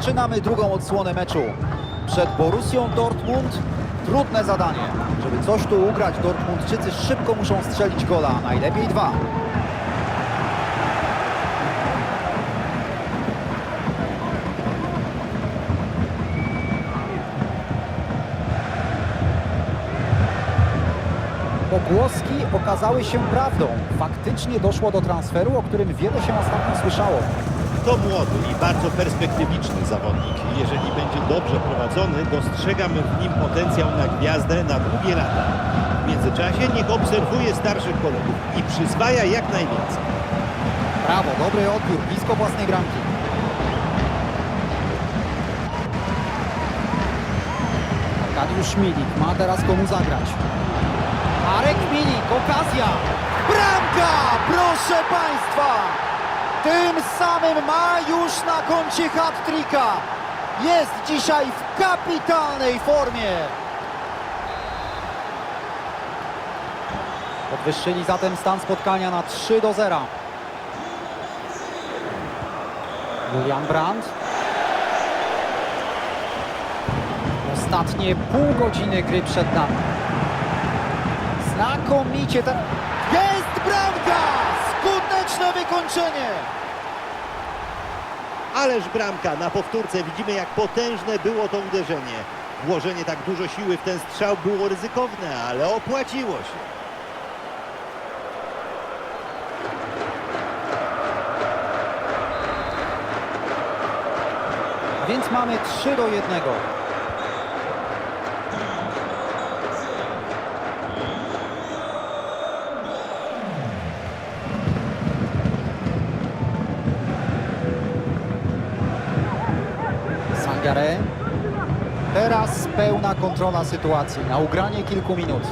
Zaczynamy drugą odsłonę meczu. Przed Borussią Dortmund trudne zadanie. Żeby coś tu ugrać, Dortmundczycy szybko muszą strzelić gola, najlepiej dwa. Pogłoski okazały się prawdą. Faktycznie doszło do transferu, o którym wiele się ostatnio słyszało. To młody i bardzo perspektywiczny zawodnik. Jeżeli będzie dobrze prowadzony, dostrzegam w nim potencjał na gwiazdę na długie lata. W międzyczasie niech obserwuje starszych kolegów i przyzwaja jak najwięcej. Brawo, dobry odbiór, blisko własnej bramki. Arkadiusz Milik ma teraz komu zagrać. Marek Milik, okazja! Bramka! Proszę Państwa! Tym samym ma już na koncie hat-tricka. Jest dzisiaj w kapitalnej formie. Podwyższyli zatem stan spotkania na 3 do 0. Julian Brandt. Ostatnie pół godziny gry przed nami. Znakomicie ten... Jest bramka! Skuteczne wykończenie! Ależ bramka na powtórce widzimy jak potężne było to uderzenie. Włożenie tak dużo siły w ten strzał było ryzykowne, ale opłaciło się. Więc mamy 3 do 1. Teraz pełna kontrola sytuacji na ugranie kilku minut.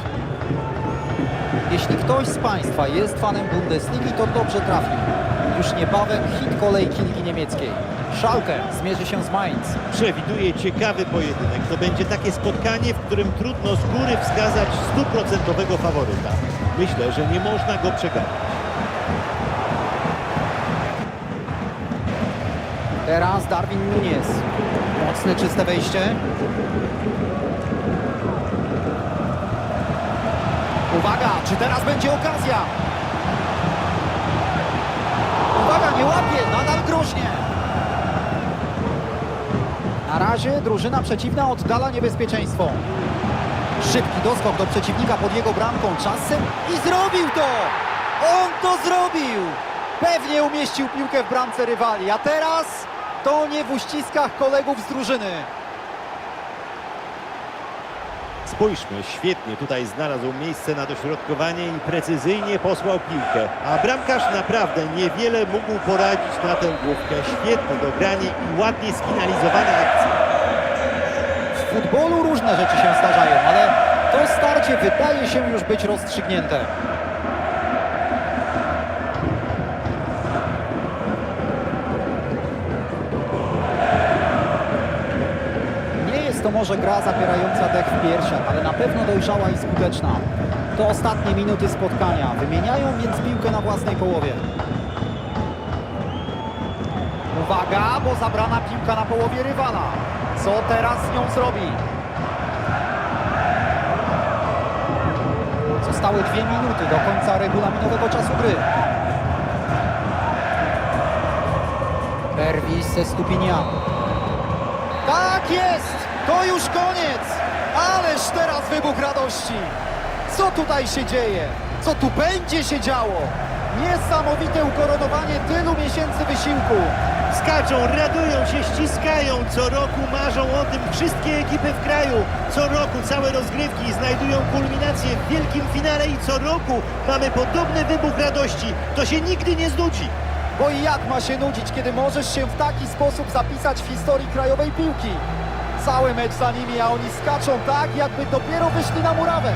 Jeśli ktoś z Państwa jest fanem Bundesligi, to dobrze trafił. Już niebawem hit kolejki Ligi Niemieckiej. Schalke zmierzy się z Mainz. Przewiduje ciekawy pojedynek. To będzie takie spotkanie, w którym trudno z góry wskazać stuprocentowego faworyta. Myślę, że nie można go przegapić. Teraz Darwin Nunez. Mocne, czyste wejście. Uwaga, czy teraz będzie okazja? Uwaga, nie łapie, nadal groźnie. Na razie drużyna przeciwna oddala niebezpieczeństwo. Szybki doskok do przeciwnika pod jego bramką. Czasem i zrobił to! On to zrobił! Pewnie umieścił piłkę w bramce rywali, a teraz to nie w uściskach kolegów z drużyny. Spójrzmy, świetnie tutaj znalazł miejsce na dośrodkowanie i precyzyjnie posłał piłkę. A bramkarz naprawdę niewiele mógł poradzić na tę główkę. Świetne dogranie i ładnie sfinalizowana akcja. W futbolu różne rzeczy się zdarzają, ale to starcie wydaje się już być rozstrzygnięte. To może gra zapierająca dech w piersiach, ale na pewno dojrzała i skuteczna. To ostatnie minuty spotkania. Wymieniają więc piłkę na własnej połowie. Uwaga, bo zabrana piłka na połowie rywala. Co teraz z nią zrobi? Zostały dwie minuty do końca regulaminowego czasu gry. Pervis ze Stupinian. Tak jest! To już koniec! Ależ teraz wybuch radości! Co tutaj się dzieje? Co tu będzie się działo? Niesamowite ukoronowanie tylu miesięcy wysiłku. Skaczą, radują się, ściskają. Co roku marzą o tym wszystkie ekipy w kraju. Co roku całe rozgrywki znajdują kulminację w wielkim finale i co roku mamy podobny wybuch radości. To się nigdy nie znudzi. Bo i jak ma się nudzić, kiedy możesz się w taki sposób zapisać w historii krajowej piłki? Cały mecz za nimi, a oni skaczą tak, jakby dopiero wyszli na murawę.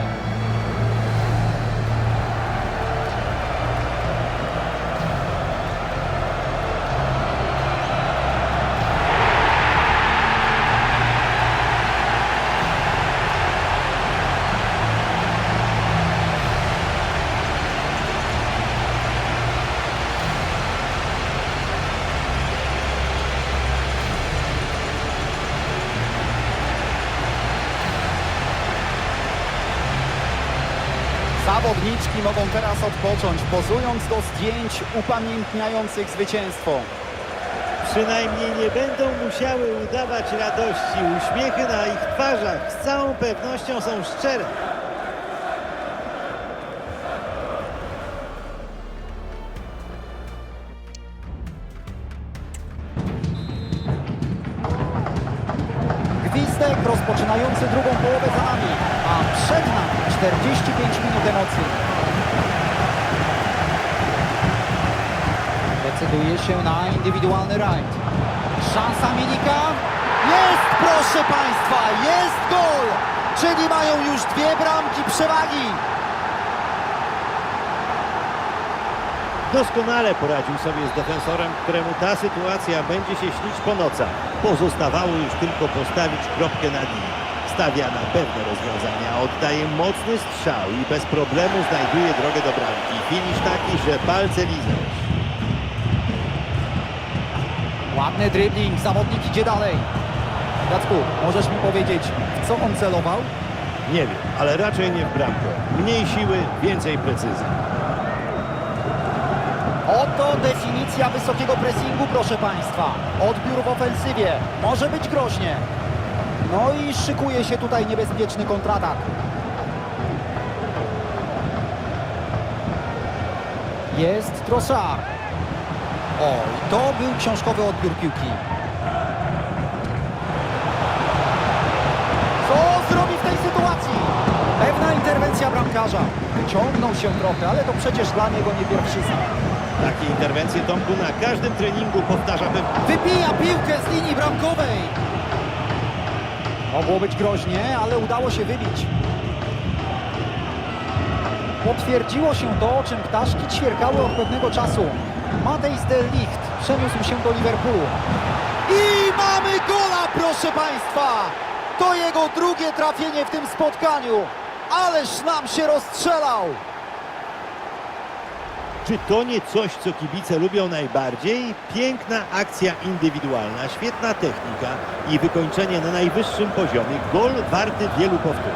Zawodniczki mogą teraz odpocząć, pozując do zdjęć upamiętniających zwycięstwo. Przynajmniej nie będą musiały udawać radości. Uśmiechy na ich twarzach z całą pewnością są szczere. Rozpoczynający drugą połowę za nami, a przed nami 45 minut emocji. Decyduje się na indywidualny rajd. Szansa Minika. Jest, proszę Państwa, jest gol! Czyli mają już dwie bramki przewagi. Doskonale poradził sobie z defensorem, któremu ta sytuacja będzie się śnić po nocach. Pozostawało już tylko postawić kropkę na linii. Stawia na pewne rozwiązania, oddaje mocny strzał i bez problemu znajduje drogę do bramki. Finisz taki, że palce lizać. Ładny dribbling, zawodnik idzie dalej. Jacku, możesz mi powiedzieć, co on celował? Nie wiem, ale raczej nie w bramkę. Mniej siły, więcej precyzji. Oto definicja wysokiego pressingu, proszę Państwa. Odbiór w ofensywie. Może być groźnie. No i szykuje się tutaj niebezpieczny kontratak. Jest Trossard. O, to był książkowy odbiór piłki. Co zrobi w tej sytuacji? Pewna interwencja bramkarza. Wyciągnął się trochę, ale to przecież dla niego nie pierwszy znak. Takie interwencje Tomku na każdym treningu powtarza pewnie. Wybija piłkę z linii bramkowej. Mogło być groźnie, ale udało się wybić. Potwierdziło się to, o czym ptaszki ćwierkały od pewnego czasu. Matejs de Ligt przeniósł się do Liverpoolu. I mamy gola, proszę Państwa! To jego drugie trafienie w tym spotkaniu. Ależ nam się rozstrzelał. Czy to nie coś, co kibice lubią najbardziej? Piękna akcja indywidualna, świetna technika i wykończenie na najwyższym poziomie. Gol warty wielu powtórzeń.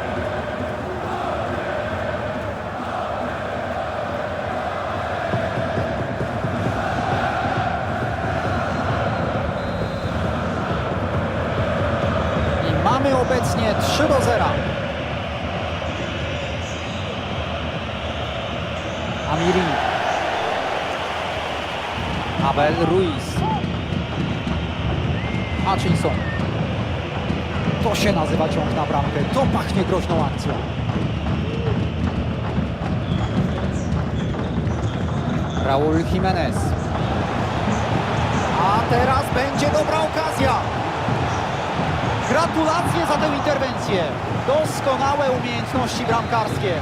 I mamy obecnie 3 do 0. Amiri. Abel Ruiz. Hutchinson. To się nazywa ciąg na bramkę. To pachnie groźną akcją. Raul Jimenez. A teraz będzie dobra okazja. Gratulacje za tę interwencję. Doskonałe umiejętności bramkarskie.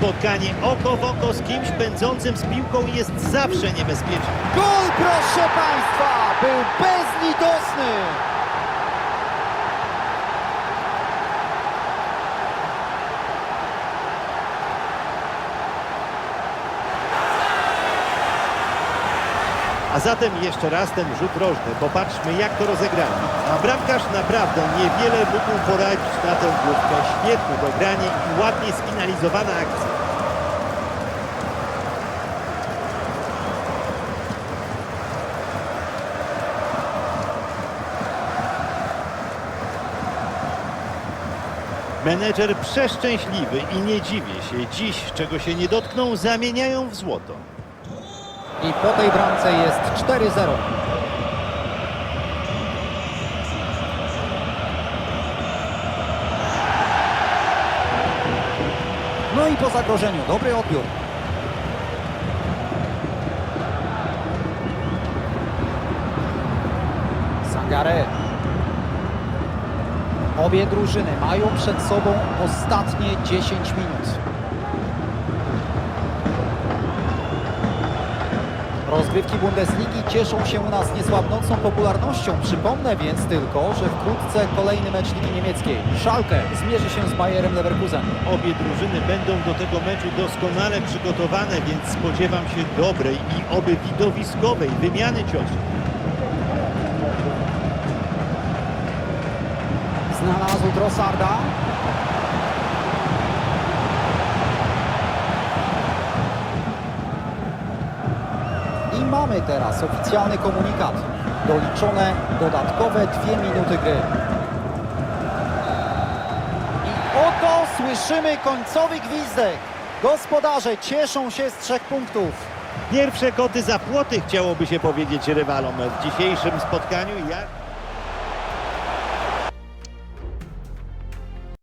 Spotkanie oko w oko z kimś pędzącym z piłką jest zawsze niebezpieczne. Gol, proszę Państwa, był bezlitosny. A zatem jeszcze raz ten rzut rożny. Popatrzmy jak to rozegrano. A bramkarz naprawdę niewiele mógł poradzić na tę główkę. Świetne dogranie i ładnie sfinalizowana akcja. Menedżer przeszczęśliwy i nie dziwię się. Dziś, czego się nie dotkną, zamieniają w złoto. I po tej bramce jest 4-0. No i po zagrożeniu dobry odbiór. Sangare. Obie drużyny mają przed sobą ostatnie 10 minut. Rozgrywki Bundesligi cieszą się u nas niesłabnącą popularnością. Przypomnę więc tylko, że wkrótce kolejny mecz Ligi Niemieckiej. Schalke zmierzy się z Bayerem Leverkusen. Obie drużyny będą do tego meczu doskonale przygotowane, więc spodziewam się dobrej i oby widowiskowej wymiany ciosów. Znalazł Trossarda. I mamy teraz oficjalny komunikat. Doliczone dodatkowe dwie minuty gry. I oto słyszymy końcowy gwizdek. Gospodarze cieszą się z trzech punktów. Pierwsze koty za płoty chciałoby się powiedzieć rywalom w dzisiejszym spotkaniu. Jak...